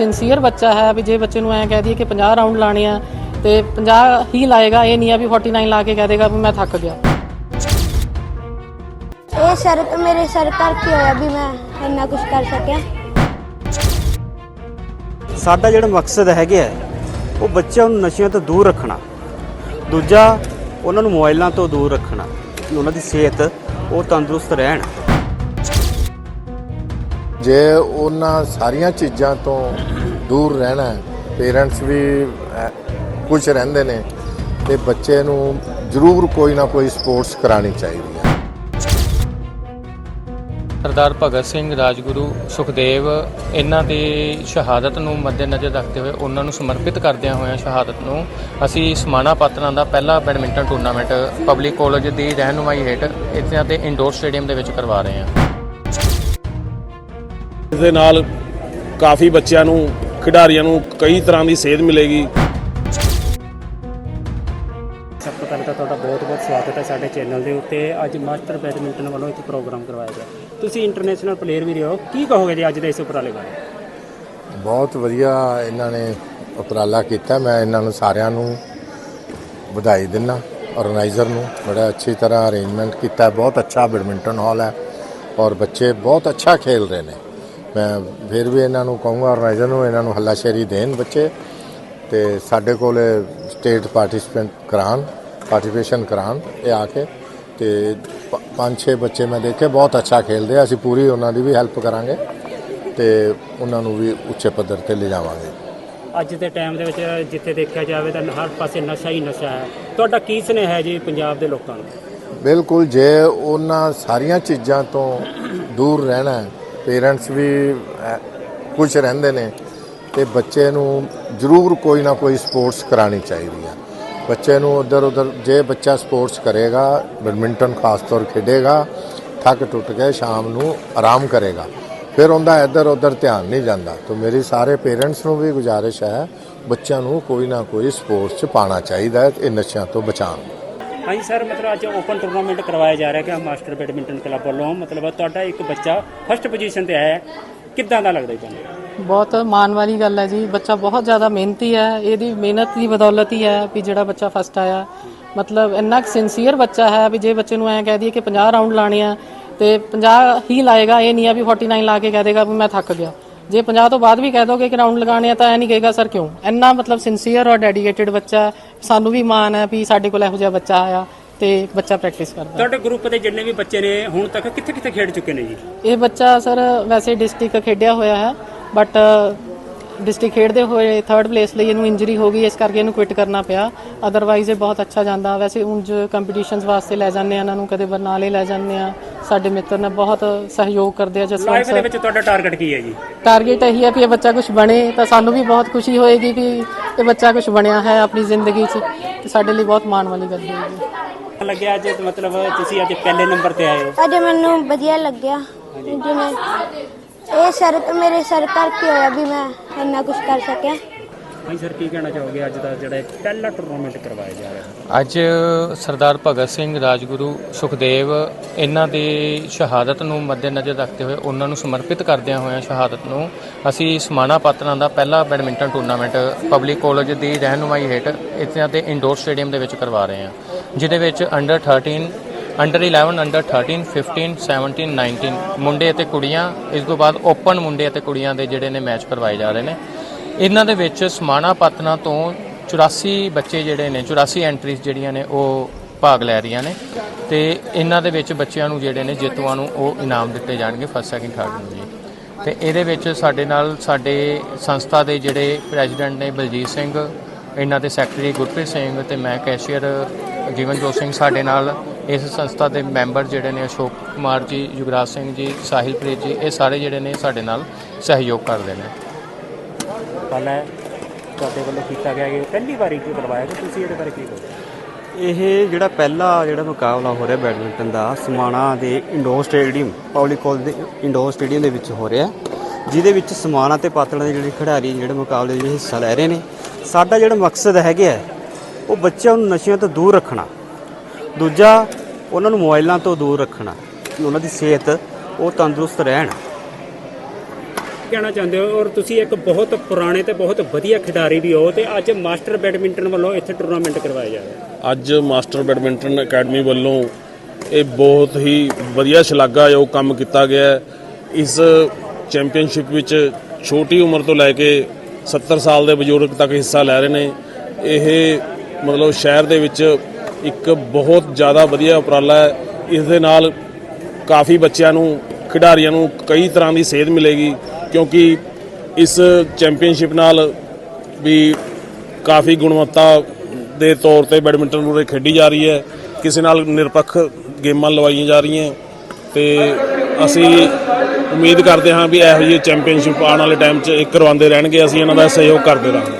Sincere ਬੱਚਾ ਹੈ ਵੀ ਜੇ ਬੱਚੇ ਨੂੰ ਐਂ ਕਹਿ ਦਈਏ ਕਿ 50 ਰਾਉਂਡ ਲਾਣੇ ਆ ਤੇ 50 ਹੀ ਲਾਏਗਾ ਇਹ ਨਹੀਂ ਆ ਵੀ 49 ਲਾ ਕੇ ਕਹਿ ਦੇਗਾ ਵੀ ਮੈਂ ਥੱਕ ਗਿਆ। ਇਹ ਸਰ ਮੇਰੇ ਸਰ ਕਰਕੇ ਹੋਇਆ ਵੀ ਮੈਂ ਇੰਨਾ ਕੁਝ ਕਰ ਸਕਿਆ। ਸਾਡਾ ਜਿਹੜਾ ਮਕਸਦ ਹੈਗਾ ਉਹ ਬੱਚਿਆਂ ਨੂੰ ਨਸ਼ਿਆਂ ਤੋਂ ਦੂਰ ਰੱਖਣਾ। ਦੂਜਾ ਉਹਨਾਂ ਨੂੰ ਮੋਬਾਈਲਾਂ ਤੋਂ ਦੂਰ ਰੱਖਣਾ ਕਿ ਉਹਨਾਂ ਦੀ ਸਿਹਤ ਉਹ ਤੰਦਰੁਸਤ ਰਹਿਣ। ਜੇ ਉਹਨਾਂ ਸਾਰੀਆਂ ਚੀਜ਼ਾਂ ਤੋਂ ਦੂਰ ਰਹਿਣਾ ਪੇਰੈਂਟਸ ਵੀ ਕੁਝ ਰਹਿੰਦੇ ਨੇ, ਤੇ ਬੱਚੇ ਨੂੰ ਜ਼ਰੂਰ ਕੋਈ ਨਾ ਕੋਈ ਸਪੋਰਟਸ ਕਰਾਣੀ ਚਾਹੀਦੀ ਹੈ। ਸਰਦਾਰ ਭਗਤ ਸਿੰਘ, ਰਾਜਗੁਰੂ, ਸੁਖਦੇਵ, ਇਹਨਾਂ ਦੀ ਸ਼ਹਾਦਤ ਨੂੰ ਮੱਦੇਨਜ਼ਰ ਰੱਖਦੇ ਹੋਏ ਉਹਨਾਂ ਨੂੰ ਸਮਰਪਿਤ ਕਰਦਿਆਂ ਹੋਇਆਂ ਸ਼ਹਾਦਤ ਨੂੰ ਅਸੀਂ ਸਮਾਣਾ ਪਾਤਰਾਂ ਦਾ ਪਹਿਲਾ ਬੈਡਮਿੰਟਨ ਟੂਰਨਾਮੈਂਟ ਪਬਲਿਕ ਕਾਲਜ ਦੀ ਰਹਿਨੁਮਾਈ ਹੇਠ ਇੱਥੇ ਤੇ ਇੰਡੋਰ ਸਟੇਡੀਅਮ ਦੇ ਵਿੱਚ ਕਰਵਾ ਰਹੇ ਹਾਂ। ਇਸ ਦੇ ਨਾਲ ਕਾਫੀ ਬੱਚਿਆਂ ਨੂੰ ਖਿਡਾਰੀਆਂ ਨੂੰ ਕਈ ਤਰ੍ਹਾਂ ਦੀ ਸੇਧ ਮਿਲੇਗੀ। ਸਭ ਤੋਂ ਪਹਿਲਾਂ ਤਾਂ ਤੁਹਾਡਾ ਬਹੁਤ-ਬਹੁਤ ਸਵਾਗਤ ਹੈ ਸਾਡੇ ਚੈਨਲ ਦੇ ਉੱਤੇ। ਅੱਜ ਮਾਸਟਰ ਬੈਡਮਿੰਟਨ ਵੱਲੋਂ ਇੱਕ ਪ੍ਰੋਗਰਾਮ ਕਰਵਾਇਆ ਗਿਆ। ਤੁਸੀਂ ਇੰਟਰਨੈਸ਼ਨਲ ਪਲੇਅਰ ਵੀ ਰਹੇ ਹੋ। ਕੀ ਕਹੋਗੇ ਜੀ ਅੱਜ ਦੇ ਇਸ ਉਪਰਾਲੇ ਬਾਰੇ? ਬਹੁਤ ਵਧੀਆ ਇਹਨਾਂ ਨੇ ਉਪਰਾਲਾ ਕੀਤਾ। ਮੈਂ ਇਹਨਾਂ ਨੂੰ ਸਾਰਿਆਂ ਨੂੰ ਵਧਾਈ ਦਿੰਦਾ ਆਰਗੇਨਾਈਜ਼ਰ ਨੂੰ। ਬੜਾ ਅੱਛੀ ਤਰ੍ਹਾਂ ਅਰੇਂਜਮੈਂਟ ਕੀਤਾ। ਬਹੁਤ ਅੱਛਾ ਬੈਡਮਿੰਟਨ ਹਾਲ ਹੈ। ਔਰ ਬੱਚੇ ਬਹੁਤ ਅੱਛਾ ਖੇਲ ਰਹੇ ਨੇ। ਮੈਂ ਫਿਰ ਵੀ ਇਹਨਾਂ ਨੂੰ ਕਹੂੰਗਾ ਆਰਗੇਨਾਈਜ਼ਰ ਨੂੰ ਇਹਨਾਂ ਨੂੰ ਹੱਲਾਸ਼ੇਰੀ ਦੇਣ ਬੱਚੇ ਤੇ ਸਾਡੇ ਕੋਲ ਸਟੇਟ ਪਾਰਟਿਸਿਪੈਂਟ ਕਰਾਉਣ ਪਾਰਟਿਸਿਪੇਸ਼ਨ ਕਰਾਉਣ ਇਹ ਆ ਕੇ ਤੇ ਪੰਜ ਛੇ ਬੱਚੇ ਮੈਂ ਦੇਖੇ ਬਹੁਤ ਅੱਛਾ ਖੇਲਦੇ ਆ ਅਸੀਂ ਪੂਰੀ ਉਹਨਾਂ ਦੀ ਵੀ ਹੈਲਪ ਕਰਾਂਗੇ ਤੇ ਉਹਨਾਂ ਨੂੰ ਵੀ ਉੱਚੇ ਪੱਧਰ ਤੇ ਲਿਜਾਵਾਂਗੇ। ਅੱਜ ਦੇ ਟਾਈਮ ਦੇ ਵਿੱਚ ਜਿੱਥੇ ਦੇਖਿਆ ਜਾਵੇ ਤਾਂ ਹਰ ਪਾਸੇ ਨਸ਼ਾ ਹੀ ਨਸ਼ਾ ਹੈ। ਤੁਹਾਡਾ ਕੀ ਸੁਨੇਹਾ ਹੈ ਜੀ ਪੰਜਾਬ ਦੇ ਲੋਕਾਂ ਨੂੰ? ਬਿਲਕੁਲ ਜੇ ਉਹਨਾਂ ਸਾਰੀਆਂ ਚੀਜ਼ਾਂ ਤੋਂ ਦੂਰ ਰਹਿਣਾ ਪੇਰੈਂਟਸ ਵੀ ਕੁਝ ਰਹਿੰਦੇ ਨੇ ਤੇ ਬੱਚੇ ਨੂੰ ਜ਼ਰੂਰ ਕੋਈ ਨਾ ਕੋਈ ਸਪੋਰਟਸ ਕਰਾਣੀ ਚਾਹੀਦੀ ਹੈ ਬੱਚੇ ਨੂੰ ਉਧਰ ਉਧਰ ਜੇ ਬੱਚਾ ਸਪੋਰਟਸ ਕਰੇਗਾ, ਬੈਡਮਿੰਟਨ ਖਾਸ ਤੌਰ ਖੇਡੇਗਾ, ਥੱਕ ਟੁੱਟ ਕੇ ਸ਼ਾਮ ਨੂੰ ਆਰਾਮ ਕਰੇਗਾ, ਫਿਰ ਉਹਦਾ ਇੱਧਰ ਉੱਧਰ ਧਿਆਨ ਨਹੀਂ ਜਾਂਦਾ। ਤਾਂ ਮੇਰੀ ਸਾਰੇ ਪੇਰੈਂਟਸ ਨੂੰ ਵੀ ਗੁਜ਼ਾਰਿਸ਼ ਹੈ, ਬੱਚਿਆਂ ਨੂੰ ਕੋਈ ਨਾ ਕੋਈ ਸਪੋਰਟਸ 'ਚ ਪਾਣਾ ਚਾਹੀਦਾ ਹੈ ਇਹ ਨਸ਼ਿਆਂ ਤੋਂ ਬਚਾਉਣ ਹਾਂਜੀ ਸਰ, ਮਤਲਬ ਅੱਜ ਓਪਨ ਟੂਰਨਾਮੈਂਟ ਕਰਵਾਇਆ ਜਾ ਰਿਹਾ ਕਿ ਮਾਸਟਰ ਬੈਡਮਿੰਟਨ ਕਲੱਬ ਵੱਲੋਂ। ਮਤਲਬ ਤੁਹਾਡਾ ਇੱਕ ਬੱਚਾ ਫਸਟ ਪੋਜੀਸ਼ਨ ਤੇ ਆਇਆ ਕਿੱਦਾਂ ਦਾ ਲੱਗਦਾ ਜੀ ਤੁਹਾਨੂੰ? ਬਹੁਤ ਮਾਣ ਵਾਲੀ ਗੱਲ ਹੈ ਜੀ। ਬੱਚਾ ਬਹੁਤ ਜ਼ਿਆਦਾ ਮਿਹਨਤੀ ਹੈ। ਇਹਦੀ ਮਿਹਨਤ ਦੀ ਬਦੌਲਤ ਹੀ ਹੈ ਵੀ ਜਿਹੜਾ ਬੱਚਾ ਫਸਟ ਆਇਆ। ਮਤਲਬ ਇੰਨਾ ਸਿੰਸੀਅਰ ਬੱਚਾ ਹੈ ਵੀ ਜੇ ਬੱਚੇ ਨੂੰ ਐਂ ਕਹਿ ਦਈਏ ਕਿ 50 ਰਾਉਂਡ ਲਾਣੇ ਆ, ਤੇ 50 ਹੀ ਲਾਏਗਾ, ਇਹ ਨਹੀਂ ਆ ਵੀ 49 ਲਾ ਕੇ ਕਹਿ ਦੇਗਾ ਵੀ ਮੈਂ ਥੱਕ ਗਿਆ। ਜੇ 50 ਤੋਂ ਬਾਅਦ ਵੀ ਕਹਿ ਦੋਗੇ ਕਿ ਰਾਉਂਡ ਲਗਾਣੇ ਆ ਤਾਂ ਐ ਨਹੀਂ ਕਹੇਗਾ ਸਰ ਕਿਉਂ? ਇੰਨਾ ਮਤਲਬ ਸਿੰਸੀਅਰ ਔਰ ਡੈਡੀਕੇਟਿਡ ਬੱਚਾ। ਸਾਨੂੰ ਵੀ ਮਾਣ ਹੈ ਵੀ ਸਾਡੇ ਕੋਲ ਇਹੋ ਜਿਹਾ ਬੱਚਾ ਆਇਆ ਤੇ ਬੱਚਾ ਪ੍ਰੈਕਟਿਸ ਕਰਦਾ ਤੁਹਾਡੇ ਗਰੁੱਪ ਦੇ ਜਿੰਨੇ ਵੀ ਬੱਚੇ ਨੇ ਹੁਣ ਤੱਕ ਕਿੱਥੇ ਕਿੱਥੇ ਖੇਡ ਚੁੱਕੇ ਨੇ ਜੀ? ਇਹ ਬੱਚਾ ਸਰ ਵੈਸੇ ਡਿਸਟ੍ਰਿਕਟ ਖੇਡਿਆ ਹੋਇਆ ਹੈ ਬਟ ਡਿਸਟ੍ਰਿਕਟ ਖੇਡਦੇ ਹੋਏ ਥਰਡ ਪਲੇਸ ਲਈ ਇਹਨੂੰ ਇੰਜਰੀ ਹੋ ਗਈ ਇਸ ਕਰਕੇ ਇਹਨੂੰ ਕੁਇਟ ਕਰਨਾ ਪਿਆ। ਅਦਰਵਾਈਜ਼ ਇਹ ਬਹੁਤ ਅੱਛਾ ਜਾਂਦਾ। ਵੈਸੇ ਉਂਝ ਕੰਪੀਟੀਸ਼ਨਸ ਵਾਸਤੇ ਲੈ ਜਾਂਦੇ ਆ ਇਹਨਾਂ ਨੂੰ ਕਦੇ ਬਰਨਾਲੇ ਲੈ ਜਾਂਦੇ ਆ ਸਾਡੇ ਮਿੱਤਰ ਨੇ ਬਹੁਤ ਸਹਿਯੋਗ ਕਰਦੇ ਆ ਜਸਵੰਤ ਲਾਈਫ ਦੇ ਸਰ ਵਿੱਚ ਤੁਹਾਡਾ ਟਾਰਗੇਟ ਕੀ ਹੈ ਜੀ? ਟਾਰਗੇਟ ਇਹੀ ਹੈ ਵੀ ਇਹ ਬੱਚਾ ਕੁਝ ਬਣੇ ਤਾਂ ਸਾਨੂੰ ਵੀ ਬਹੁਤ ਖੁਸ਼ੀ ਹੋਏਗੀ ਵੀ ਇਹ ਬੱਚਾ ਕੁਝ ਬਣਿਆ ਹੈ ਆਪਣੀ ਜ਼ਿੰਦਗੀ 'ਚ। ਤੇ ਸਾਡੇ ਲਈ ਬਹੁਤ ਮਾਣ ਵਾਲੀ ਗੱਲ ਹੋਏਗੀ। ਲੱਗਿਆ ਅੱਜ ਮਤਲਬ ਤੁਸੀਂ ਅੱਜ ਪਹਿਲੇ ਨੰਬਰ ਤੇ ਆਏ ਹੋ। ਅੱਜ ਮੈਨੂੰ ਵਧੀਆ ਲੱਗਿਆ। ਜਿਵੇਂ ਇਹ ਸਰ ਮੇਰੇ ਸਰ ਕਰਕੇ ਹੋਇਆ ਵੀ ਮੈਂ ਇੰਨਾ ਕੁਝ ਕਰ ਸਕਿਆ। ਹਾਂਜੀ ਸਰ ਕੀ ਕਹਿਣਾ ਚਾਹੋਗੇ? ਅੱਜ ਦਾ ਜਿਹੜਾ ਇਹ ਪਹਿਲਾ ਟੂਰਨਾਮੈਂਟ ਕਰਵਾਇਆ ਜਾ ਰਿਹਾ। ਹੈ ਅੱਜ ਸਰਦਾਰ ਭਗਤ ਸਿੰਘ ਰਾਜਗੁਰੂ ਸੁਖਦੇਵ ਇਹਨਾਂ ਦੀ ਸ਼ਹਾਦਤ ਨੂੰ ਮੱਦੇਨਜ਼ਰ ਰੱਖਦੇ ਹੋਏ ਉਹਨਾਂ ਨੂੰ ਸਮਰਪਿਤ ਕਰਦਿਆਂ ਹੋਇਆਂ ਸ਼ਹਾਦਤ ਨੂੰ ਅਸੀਂ ਸਮਾਣਾ ਪਾਤਰਾਂ ਦਾ ਪਹਿਲਾ ਬੈਡਮਿੰਟਨ ਟੂਰਨਾਮੈਂਟ ਪਬਲਿਕ ਕਾਲਜ ਦੀ ਰਹਿਨੁਮਾਈ ਹੇਠ ਇੱਥੇ ਤੇ ਇੰਡੋਰ ਸਟੇਡੀਅਮ ਦੇ ਵਿੱਚ ਕਰਵਾ ਰਹੇ ਹਾਂ ਜਿਹਦੇ ਵਿੱਚ ਅੰਡਰ 13 ਅੰਡਰ 11 ਅੰਡਰ 13 15 17 19 ਮੁੰਡੇ ਅਤੇ ਕੁੜੀਆਂ, ਇਸ ਤੋਂ ਬਾਅਦ ਓਪਨ ਮੁੰਡੇ ਅਤੇ ਕੁੜੀਆਂ ਦੇ ਜਿਹੜੇ ਨੇ ਮੈਚ ਕਰਵਾਏ ਜਾ ਰਹੇ ਨੇ। ਇਹਨਾਂ ਦੇ ਵਿੱਚ ਸਮਾਣਾ ਪਤਨਾ ਤੋਂ 84 ਬੱਚੇ ਜਿਹੜੇ ਨੇ 84 ਐਂਟਰੀਜ਼ ਜਿਹੜੀਆਂ ਨੇ, ਉਹ ਭਾਗ ਲੈ ਰਹੀਆਂ ਨੇ। ਤੇ ਇਹਨਾਂ ਦੇ ਵਿੱਚ ਬੱਚਿਆਂ ਨੂੰ ਜਿਹੜੇ ਨੇ, ਜੇਤੂਆਂ ਨੂੰ ਉਹ ਇਨਾਮ ਦਿੱਤੇ ਜਾਣਗੇ ਫਸਟ ਸੈਕਿੰਡ ਥਰਡ ਨੂੰ ਜੀ। ਤੇ ਇਹਦੇ ਵਿੱਚ ਸਾਡੇ ਨਾਲ ਸਾਡੇ ਸੰਸਥਾ ਦੇ ਜਿਹੜੇ ਪ੍ਰੈਜ਼ੀਡੈਂਟ ਨੇ ਬਲਜੀਤ ਸਿੰਘ ਇਹਨਾਂ ਦੇ ਸੈਕਟਰੀ ਗੁਰਪ੍ਰੀਤ ਸਿੰਘ ਤੇ ਮੈਂ ਕੈਸ਼ੀਅਰ ਜੀਵਨਜੋਤ ਸਿੰਘ ਸਾਡੇ ਨਾਲ। ਇਸ ਸੰਸਥਾ ਦੇ ਮੈਂਬਰ ਜਿਹੜੇ ਨੇ ਅਸ਼ੋਕ ਕੁਮਾਰ ਜੀ ਯੁਵਰਾਜ ਸਿੰਘ ਜੀ ਸਾਹਿਲਪ੍ਰੀਤ ਜੀ ਇਹ ਸਾਰੇ ਜਿਹੜੇ ਨੇ ਸਾਡੇ ਨਾਲ ਸਹਿਯੋਗ ਕਰਦੇ ਨੇ। ਹੈ ਤੁਹਾਡੇ ਵੱਲੋਂ ਕੀਤਾ ਗਿਆ ਕਿ ਪਹਿਲੀ ਵਾਰੀ ਜੋ ਕਰਵਾਇਆ ਗਿਆ ਤੁਸੀਂ ਇਹਦੇ ਬਾਰੇ ਕੀ ਕਹੋਗੇ? ਇਹ ਜਿਹੜਾ ਪਹਿਲਾ ਜਿਹੜਾ ਮੁਕਾਬਲਾ ਹੋ ਰਿਹਾ ਬੈਡਮਿੰਟਨ ਦਾ ਸਮਾਣਾ ਦੇ ਇੰਡੋਰ ਸਟੇਡੀਅਮ ਪਬਲਿਕ ਕਾਲਜ ਦੇ ਇੰਡੋਰ ਸਟੇਡੀਅਮ ਦੇ ਵਿੱਚ ਹੋ ਰਿਹਾ। ਜਿਹਦੇ ਵਿੱਚ ਸਮਾਣਾ ਤੇ ਪਾਤੜਾ ਦੇ ਜਿਹੜੇ ਖਿਡਾਰੀ ਜਿਹੜੇ ਮੁਕਾਬਲੇ ਵਿੱਚ ਹਿੱਸਾ ਲੈ ਰਹੇ ਨੇ। ਸਾਡਾ ਜਿਹੜਾ ਮਕਸਦ ਹੈਗਾ ਹੈ, ਉਹ ਬੱਚਿਆਂ ਨੂੰ ਨਸ਼ਿਆਂ ਤੋਂ ਦੂਰ ਰੱਖਣਾ। ਦੂਜਾ ਉਹਨਾਂ ਨੂੰ ਮੋਬਾਈਲਾਂ ਤੋਂ ਦੂਰ ਰੱਖਣਾ ਕਿ ਉਹਨਾਂ ਦੀ ਸਿਹਤ ਉਹ ਤੰਦਰੁਸਤ ਰਹਿਣ। ਕਹਿਣਾ ਚਾਹੁੰਦੇ ਹੋ? ਔਰ ਤੁਸੀਂ ਇੱਕ ਬਹੁਤ ਪੁਰਾਣੇ ਤੇ ਬਹੁਤ ਵਧੀਆ ਖਿਡਾਰੀ ਵੀ ਹੋ ਤੇ ਅੱਜ ਮਾਸਟਰ ਬੈਡਮਿੰਟਨ ਵੱਲੋਂ ਇੱਥੇ ਟੂਰਨਾਮੈਂਟ ਕਰਵਾਇਆ ਜਾ ਰਿਹਾ ਅੱਜ ਮਾਸਟਰ ਬੈਡਮਿੰਟਨ ਅਕੈਡਮੀ ਵੱਲੋਂ ਇਹ ਬਹੁਤ ਹੀ ਵਧੀਆ ਸ਼ਲਾਘਾਯੋਗ ਕੰਮ ਕੀਤਾ ਗਿਆ ਹੈ। ਇਸ ਚੈਂਪੀਅਨਸ਼ਿਪ ਵਿੱਚ ਛੋਟੀ ਉਮਰ ਤੋਂ ਲੈ ਕੇ 70 ਸਾਲ ਦੇ ਬਜ਼ੁਰਗ ਤੱਕ ਹਿੱਸਾ ਲੈ ਰਹੇ ਨੇ। ਇਹ ਮਤਲਬ ਸ਼ਹਿਰ ਦੇ ਵਿੱਚ ਇੱਕ ਬਹੁਤ ਜ਼ਿਆਦਾ ਵਧੀਆ ਉਪਰਾਲਾ ਹੈ। ਇਸ ਦੇ ਨਾਲ ਕਾਫੀ ਬੱਚਿਆਂ ਨੂੰ, ਖਿਡਾਰੀਆਂ ਨੂੰ ਕਈ ਤਰ੍ਹਾਂ ਦੀ ਸੇਧ ਮਿਲੇਗੀ ਕਿਉਂਕਿ ਇਸ ਚੈਂਪੀਅਨਸ਼ਿਪ ਨਾਲ ਵੀ ਕਾਫੀ ਗੁਣਵੱਤਾ ਦੇ ਤੌਰ ਤੇ ਬੈਡਮਿੰਟਨ ਉਰੇ ਖੇਡੀ ਜਾ ਰਹੀ ਹੈ। ਕਿਸੇ ਨਾਲ ਨਿਰਪੱਖ ਗੇਮਾਂ ਲਵਾਈਆਂ ਜਾ ਰਹੀਆਂ ਤੇ ਅਸੀਂ ਉਮੀਦ ਕਰਦੇ ਹਾਂ ਵੀ ਇਹੋ ਜਿਹੀ ਚੈਂਪੀਅਨਸ਼ਿਪ ਆਉਣ ਵਾਲੇ ਟਾਈਮ 'ਚ ਕਰਵਾਉਂਦੇ ਰਹਿਣਗੇ, ਅਸੀਂ ਇਹਨਾਂ ਦਾ ਸਹਿਯੋਗ ਕਰਦੇ ਰਹਾਂਗੇ।